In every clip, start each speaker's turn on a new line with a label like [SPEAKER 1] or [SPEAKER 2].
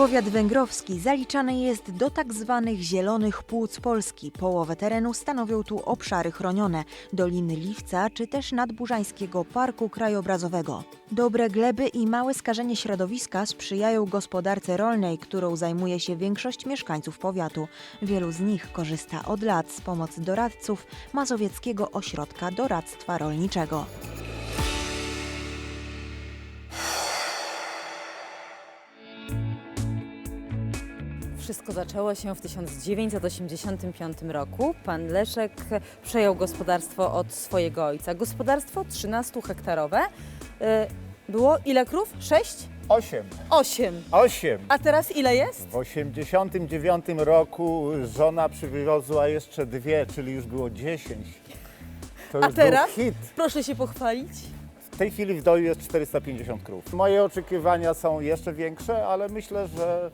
[SPEAKER 1] Powiat węgrowski zaliczany jest do tak zwanych zielonych płuc Polski. Połowę terenu stanowią tu obszary chronione, doliny Liwca czy też Nadburzańskiego Parku Krajobrazowego. Dobre gleby i małe skażenie środowiska sprzyjają gospodarce rolnej, którą zajmuje się większość mieszkańców powiatu. Wielu z nich korzysta od lat z pomocy doradców Mazowieckiego Ośrodka Doradztwa Rolniczego.
[SPEAKER 2] Wszystko zaczęło się w 1985 roku. Pan Leszek przejął gospodarstwo od swojego ojca. Gospodarstwo 13-hektarowe. Y, Było ile krów? 6?
[SPEAKER 3] Osiem.
[SPEAKER 2] 8.
[SPEAKER 3] Osiem.
[SPEAKER 2] A teraz ile jest?
[SPEAKER 3] W 89 roku żona przywiozła jeszcze dwie, czyli już było 10. To
[SPEAKER 2] A
[SPEAKER 3] już
[SPEAKER 2] teraz?
[SPEAKER 3] był hit.
[SPEAKER 2] Proszę się pochwalić.
[SPEAKER 3] W tej chwili w doju jest 450 krów. Moje oczekiwania są jeszcze większe, ale myślę, że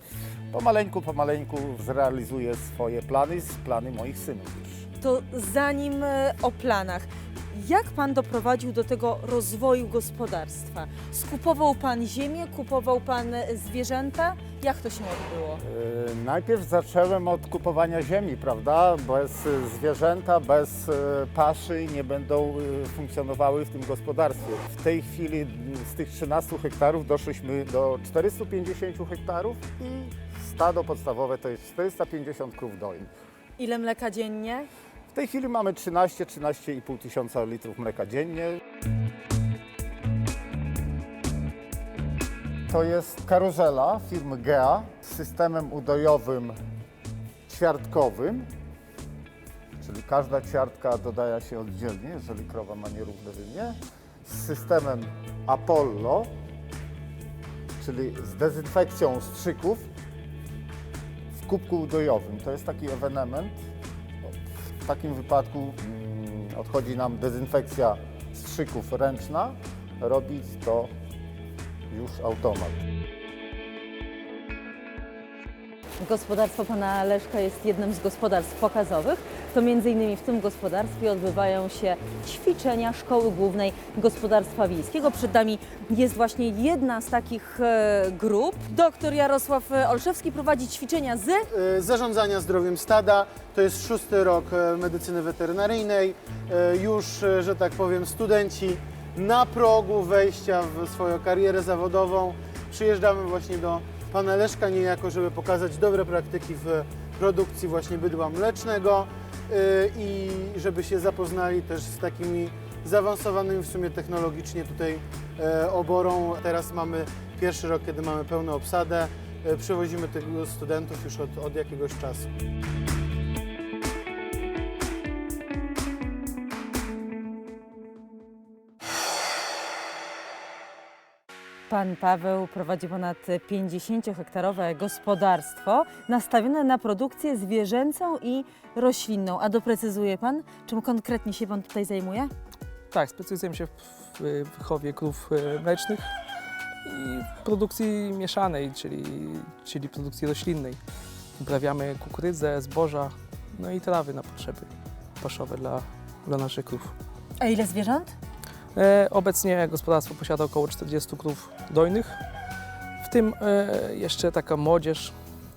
[SPEAKER 3] pomaleńku, pomaleńku zrealizuję swoje plany, z plany moich synów już.
[SPEAKER 2] To zanim e, o planach. Jak pan doprowadził do tego rozwoju gospodarstwa? Skupował pan ziemię, kupował pan e, zwierzęta? Jak to się odbyło?
[SPEAKER 3] Yy, Najpierw zacząłem od kupowania ziemi, prawda? Bez zwierzęta, bez paszy nie będą funkcjonowały w tym gospodarstwie. W tej chwili z tych 13 hektarów doszliśmy do 450 hektarów i stado podstawowe to jest 450 krów dojnych.
[SPEAKER 2] Ile mleka dziennie?
[SPEAKER 3] W tej chwili mamy 13-13,5 tysiąca litrów mleka dziennie. To jest karuzela firmy GEA z systemem udojowym ćwiartkowym, czyli każda ćwiartka dodaje się oddzielnie, jeżeli krowa ma nierówne wymię, z systemem Apollo, czyli z dezynfekcją strzyków kubku udojowym. To jest taki ewenement, w takim wypadku mm, odchodzi nam dezynfekcja strzyków ręczna, robi to już automat.
[SPEAKER 2] Gospodarstwo pana Leszka jest jednym z gospodarstw pokazowych. To między innymi w tym gospodarstwie odbywają się ćwiczenia Szkoły Głównej Gospodarstwa Wiejskiego. Przed nami jest właśnie jedna z takich e, grup. Doktor Jarosław e, Olszewski prowadzi ćwiczenia z
[SPEAKER 4] e, zarządzania zdrowiem stada. To jest szósty rok medycyny weterynaryjnej. Już, że tak powiem, studenci na progu wejścia w swoją karierę zawodową. Przyjeżdżamy właśnie do pana Leszka niejako, żeby pokazać dobre praktyki w produkcji właśnie bydła mlecznego e, i żeby się zapoznali też z takimi zaawansowanymi w sumie technologicznie tutaj e, oborą. Teraz mamy pierwszy rok, kiedy mamy pełną obsadę. E, Przywozimy tych studentów już od, od jakiegoś czasu.
[SPEAKER 2] Pan Paweł prowadzi ponad 50-hektarowe gospodarstwo nastawione na produkcję zwierzęcą i roślinną. A doprecyzuje Pan, czym konkretnie się Pan tutaj zajmuje?
[SPEAKER 5] Tak, specjalizujemy się w w wychowie krów e, mlecznych i w produkcji mieszanej, czyli, czyli produkcji roślinnej. Uprawiamy kukurydzę, zboża, no i trawy na potrzeby paszowe dla, dla naszych krów.
[SPEAKER 2] A ile zwierząt?
[SPEAKER 5] E, obecnie gospodarstwo posiada około 40 krów dojnych, w tym e, jeszcze taka młodzież,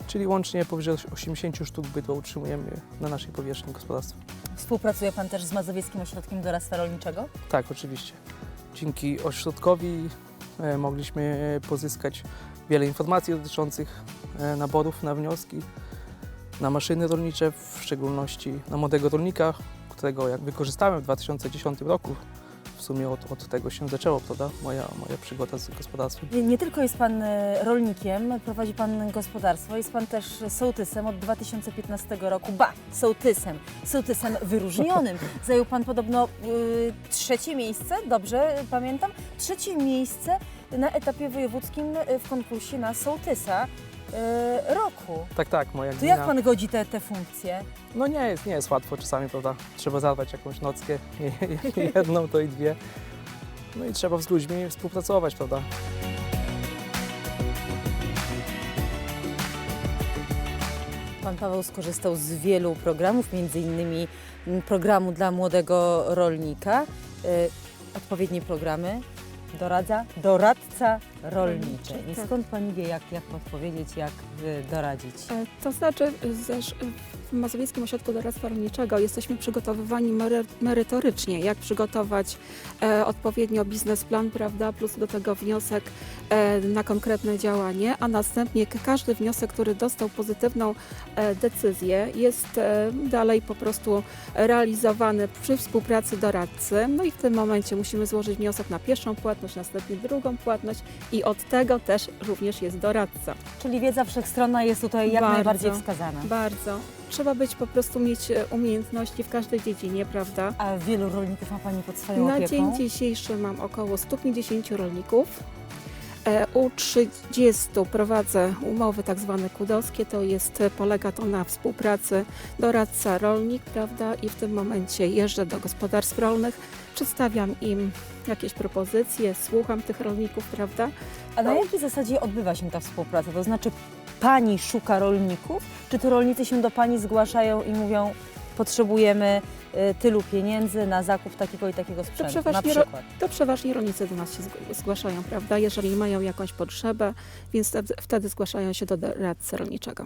[SPEAKER 5] czyli łącznie powyżej 80 sztuk bydła utrzymujemy na naszej powierzchni gospodarstwa.
[SPEAKER 2] Współpracuje Pan też z Mazowieckim Ośrodkiem Doradztwa Rolniczego?
[SPEAKER 5] Tak, oczywiście. Dzięki ośrodkowi e, mogliśmy pozyskać wiele informacji dotyczących naborów na wnioski, na maszyny rolnicze, w szczególności na młodego rolnika, którego jak wykorzystałem w 2010 roku. W sumie od, od tego się zaczęło, prawda, moja, moja przygoda z gospodarstwem.
[SPEAKER 2] Nie, nie tylko jest Pan e, rolnikiem, prowadzi Pan gospodarstwo, jest Pan też sołtysem od 2015 roku. Ba, sołtysem, sołtysem wyróżnionym. Zajął Pan podobno y, trzecie miejsce, dobrze pamiętam? Trzecie miejsce na etapie wojewódzkim w konkursie na sołtysa y, roku.
[SPEAKER 5] Tak, tak, moja
[SPEAKER 2] To
[SPEAKER 5] gmina...
[SPEAKER 2] jak Pan godzi te, te funkcje?
[SPEAKER 5] No nie jest, nie jest łatwo czasami, prawda? Trzeba zadbać jakąś nockę, nie jedną, to i dwie. No i trzeba z ludźmi współpracować, prawda?
[SPEAKER 2] Pan Paweł skorzystał z wielu programów, między innymi programu dla młodego rolnika. Y, Odpowiednie programy doradza, doradca rolniczy. I
[SPEAKER 6] tak.
[SPEAKER 2] skąd Pani wie, jak, jak podpowiedzieć, jak y, doradzić?
[SPEAKER 6] E, To znaczy, też w Mazowieckim Ośrodku Doradztwa Rolniczego jesteśmy przygotowywani mery- merytorycznie, jak przygotować e, odpowiednio biznesplan, prawda, plus do tego wniosek e, na konkretne działanie, a następnie każdy wniosek, który dostał pozytywną e, decyzję, jest e, dalej po prostu realizowany przy współpracy doradcy. No i w tym momencie musimy złożyć wniosek na pierwszą płatność, następnie drugą płatność i od tego też również jest doradca.
[SPEAKER 2] Czyli wiedza wszechstronna jest tutaj jak
[SPEAKER 6] Bardzo.
[SPEAKER 2] najbardziej wskazana.
[SPEAKER 6] Bardzo. Trzeba być po prostu mieć e, umiejętności w każdej dziedzinie, prawda?
[SPEAKER 2] A wielu rolników ma Pani pod swoją
[SPEAKER 6] Na
[SPEAKER 2] opieką?
[SPEAKER 6] dzień dzisiejszy mam około 150 rolników. E, U 30 prowadzę umowy tak zwane kudowskie, to jest, e, polega to na współpracy doradca rolnik, prawda? I w tym momencie jeżdżę do gospodarstw rolnych, przedstawiam im jakieś propozycje, słucham tych rolników, prawda?
[SPEAKER 2] A na jakiej zasadzie odbywa się ta współpraca? To znaczy Pani szuka rolników, czy to rolnicy się do Pani zgłaszają i mówią potrzebujemy y, tylu pieniędzy na zakup takiego i takiego sprzętu, na
[SPEAKER 6] przeważnie
[SPEAKER 2] przykład?
[SPEAKER 6] To przeważnie rolnicy do nas się zg- zgłaszają, prawda? Jeżeli mają jakąś potrzebę, więc wtedy- wtedy zgłaszają się do doradcy rolniczego.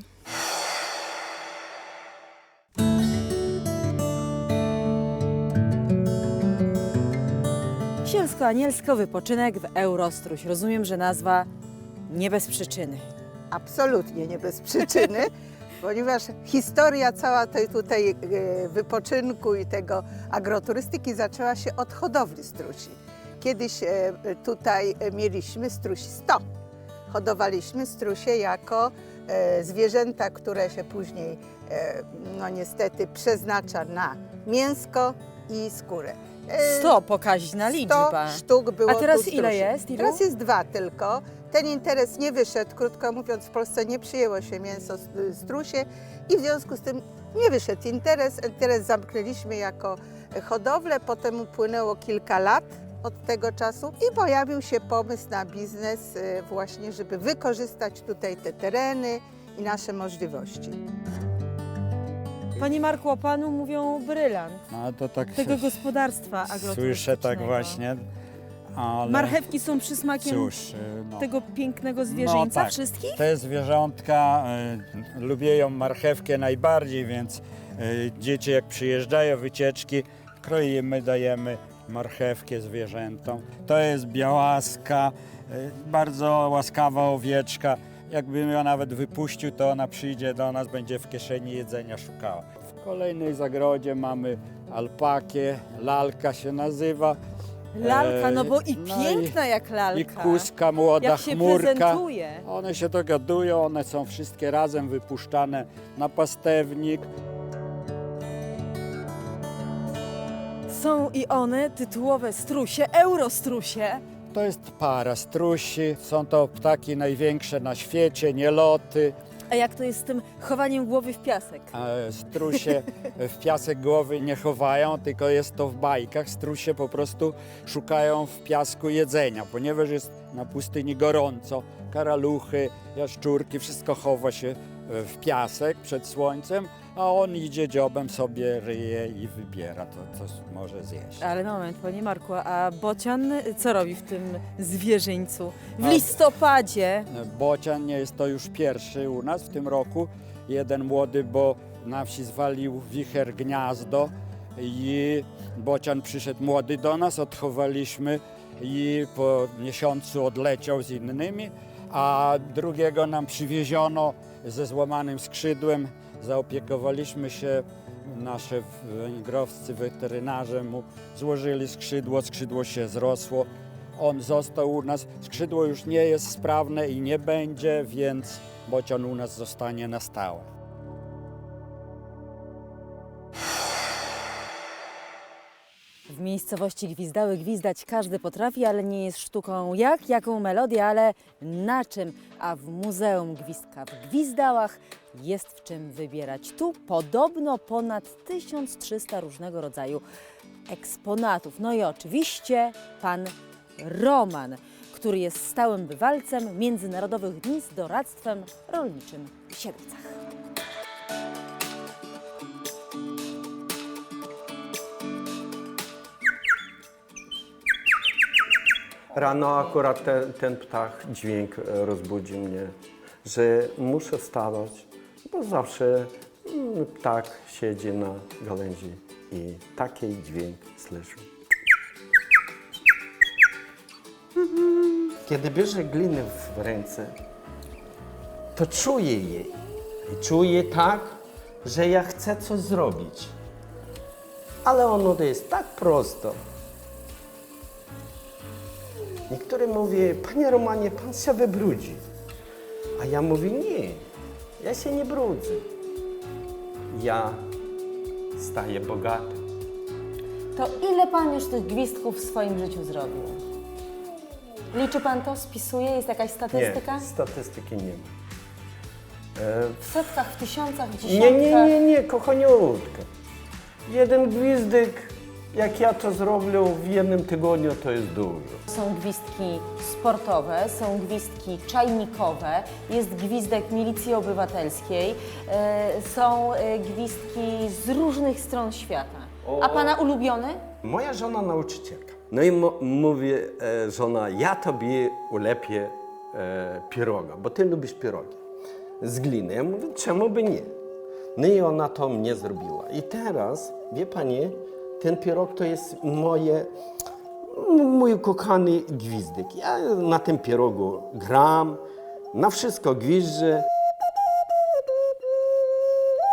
[SPEAKER 2] Sielsko-anielsko wypoczynek w Eurostruś. Rozumiem, że nazwa nie bez przyczyny.
[SPEAKER 7] Absolutnie nie bez przyczyny, ponieważ historia cała tej tutaj e, wypoczynku i tego agroturystyki zaczęła się od hodowli strusi. Kiedyś e, tutaj mieliśmy strusi 100. Hodowaliśmy strusie jako e, zwierzęta, które się później no niestety przeznacza na mięsko i skórę. E,
[SPEAKER 2] 100 pokaźna
[SPEAKER 7] 100
[SPEAKER 2] liczba.
[SPEAKER 7] sztuk było
[SPEAKER 2] A teraz ile jest? Ilu?
[SPEAKER 7] Teraz jest dwa tylko. Ten interes nie wyszedł, krótko mówiąc, w Polsce nie przyjęło się mięso s- strusie i w związku z tym nie wyszedł interes. Interes zamknęliśmy jako hodowlę, potem upłynęło kilka lat od tego czasu i pojawił się pomysł na biznes y, właśnie, żeby wykorzystać tutaj te tereny i nasze możliwości.
[SPEAKER 2] Panie Marku, o Panu mówią brylant
[SPEAKER 8] No to tak
[SPEAKER 2] tego gospodarstwa agroturystycznego.
[SPEAKER 8] słyszę tak właśnie, ale
[SPEAKER 2] Marchewki są przysmakiem
[SPEAKER 8] cóż, y, no,
[SPEAKER 2] tego pięknego zwierzyńca
[SPEAKER 8] tak.
[SPEAKER 2] wszystkich?
[SPEAKER 8] te zwierzątka y, lubią marchewkę najbardziej, więc y, dzieci jak przyjeżdżają wycieczki, kroimy, dajemy marchewkę zwierzętom. To jest białaska, y, bardzo łaskawa owieczka. Jakbym ją nawet wypuścił, to ona przyjdzie do nas, będzie w kieszeni jedzenia szukała. W kolejnej zagrodzie mamy alpakę, lalka się nazywa.
[SPEAKER 2] Lalka, no bo i
[SPEAKER 8] no i-
[SPEAKER 2] piękna jak lalka.
[SPEAKER 8] I kuska, młoda
[SPEAKER 2] jak się
[SPEAKER 8] chmurka.
[SPEAKER 2] prezentuje.
[SPEAKER 8] One się dogadują, one są wszystkie razem wypuszczane na pastewnik.
[SPEAKER 2] Są i one tytułowe strusie, eurostrusie.
[SPEAKER 8] To jest para strusi, są to ptaki największe na świecie, nieloty.
[SPEAKER 2] A jak to jest z tym chowaniem głowy w piasek?
[SPEAKER 8] Strusie w piasek głowy nie chowają, tylko jest to w bajkach. Strusie po prostu szukają w piasku jedzenia, ponieważ jest na pustyni gorąco. Karaluchy, jaszczurki, wszystko chowa się w piasek przed słońcem, a on idzie dziobem sobie, ryje i wybiera to, co może zjeść.
[SPEAKER 2] Ale moment, panie Marku, a bocian co robi w tym zwierzyńcu? W
[SPEAKER 8] A-
[SPEAKER 2] listopadzie
[SPEAKER 8] Bocian nie jest to już pierwszy u nas w tym roku. Jeden młody, bo na wsi zwalił wicher gniazdo i bocian przyszedł młody do nas, odchowaliśmy i po miesiącu odleciał z innymi, a drugiego nam przywieziono ze złamanym skrzydłem. Zaopiekowaliśmy się, nasze węgrowscy weterynarze mu złożyli skrzydło, skrzydło się zrosło. On został u nas, skrzydło już nie jest sprawne i nie będzie, więc bocian u nas zostanie na stałe.
[SPEAKER 2] W miejscowości Gwizdały gwizdać każdy potrafi, ale nie jest sztuką jak, jaką melodię, ale na czym. A w Muzeum Gwizdka w Gwizdałach jest w czym wybierać. Tu podobno ponad 1300 różnego rodzaju eksponatów. No i oczywiście pan Roman, który jest stałym bywalcem Międzynarodowych Dni z Doradztwem Rolniczym w Siedlcach.
[SPEAKER 9] Rano akurat ten, ten ptak, dźwięk e, rozbudzi mnie, że muszę wstawać, bo zawsze mm, ptak siedzi na gałęzi i taki dźwięk słyszę. Kiedy bierze glinę w ręce, to czuję jej. I czuję tak, że ja chcę coś zrobić. Ale ono jest tak prosto. Niektórzy mówią, panie Romanie, pan się wybrudzi. A ja mówię, nie, ja się nie brudzę. Ja staję bogaty.
[SPEAKER 2] To ile pan już tych gwizdków w swoim życiu zrobił? Liczy pan to? Spisuje? Jest jakaś statystyka?
[SPEAKER 9] Nie, statystyki nie ma. E,
[SPEAKER 2] W setkach, w tysiącach, w
[SPEAKER 9] Nie,
[SPEAKER 2] dziesiątkach?
[SPEAKER 9] nie, nie, nie, kochaniutka. Jeden gwizdek, jak ja to zrobię w jednym tygodniu, to jest dużo.
[SPEAKER 2] Są gwizdki sportowe, są gwizdki czajnikowe, jest gwizdek milicji obywatelskiej, e, są e, gwizdki z różnych stron świata. A pana ulubiony?
[SPEAKER 9] Moja żona nauczycielka. No i mo- mówi e, żona, ja tobie ulepię e, piroga, bo ty lubisz pirogi z gliny. Ja mówię, czemu by nie? No i ona to mnie zrobiła. I teraz, wie pani, ten pirog to jest moje, mój kochany gwizdek. Ja na tym pirogu gram, na wszystko gwizdżę.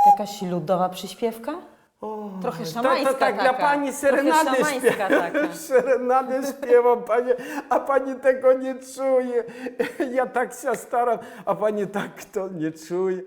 [SPEAKER 2] Jakaś ludowa przyśpiewka? Trochę szamańska
[SPEAKER 9] tak, tak,
[SPEAKER 2] taka.
[SPEAKER 9] dla pani
[SPEAKER 2] Trochę
[SPEAKER 9] serenady
[SPEAKER 2] szamańska
[SPEAKER 9] śpiewa.
[SPEAKER 2] taka.
[SPEAKER 9] Serenady śpiewam, panie, a pani tego nie czuje. Ja tak się staram, a pani tak to nie czuje.